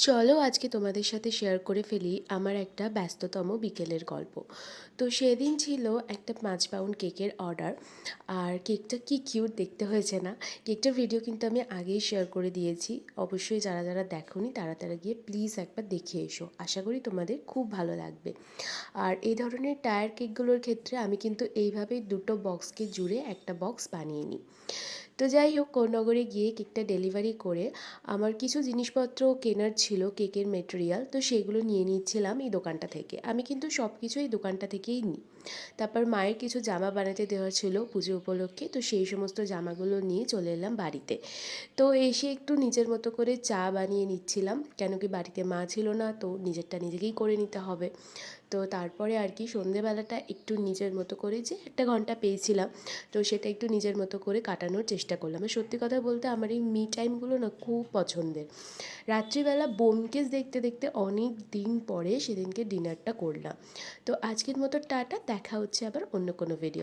চলো আজকে তোমাদের সাথে শেয়ার করে ফেলি আমার একটা ব্যস্ততম বিকেলের গল্প। তো সেদিন ছিল একটা পাঁচ পাউন্ড কেকের অর্ডার আর কেকটা কি কিউট দেখতে হয়েছে না? কেকটার ভিডিও কিন্তু আমি আগেই শেয়ার করে দিয়েছি। অবশ্যই যারা যারা দেখোনি তারা তারা গিয়ে প্লিজ একবার দেখে এসো। আশা করি তোমাদের খুব ভালো লাগবে। আর এই ধরনের টায়ার কেকগুলোর ক্ষেত্রে আমি কিন্তু এইভাবেই দুটো বক্সকে জুড়ে একটা বক্স বানিয়ে নিই। তো যাই হোক কোন্নগরে গিয়ে কেকটা ডেলিভারি করে আমার কিছু জিনিসপত্র কেনার ছিল, কেকের মেটেরিয়াল তো সেগুলো নিয়ে নিচ্ছিলাম এই দোকানটা থেকে। আমি কিন্তু সব কিছু এই দোকানটা থেকেই নিই। তারপর মায়ের কিছু জামা বানাতে দেওয়া ছিল পুজো উপলক্ষে, তো সেই সমস্ত জামাগুলো নিয়ে চলে এলাম বাড়িতে। তো এসে একটু নিজের মতো করে চা বানিয়ে নিচ্ছিলাম, কেন কি বাড়িতে মা ছিল না, তো নিজেরটা নিজেকেই করে নিতে হবে। তো তারপরে আর কি সন্ধেবেলাটা একটু নিজের মতো করে যে একটা ঘণ্টা পেয়েছিলাম, তো সেটা একটু নিজের মতো করে কাটানোর চেষ্টা করলাম। সত্যি কথা বলতে আমার এই মি টাইমগুলো না খুব পছন্দের। রাত্রিবেলা বোমকেস দেখতে দেখতে অনেক দিন পরে সেদিনকে ডিনারটা করলাম। তো আজকের মতো টাটা, দেখা হচ্ছে আবার অন্য কোনো ভিডিও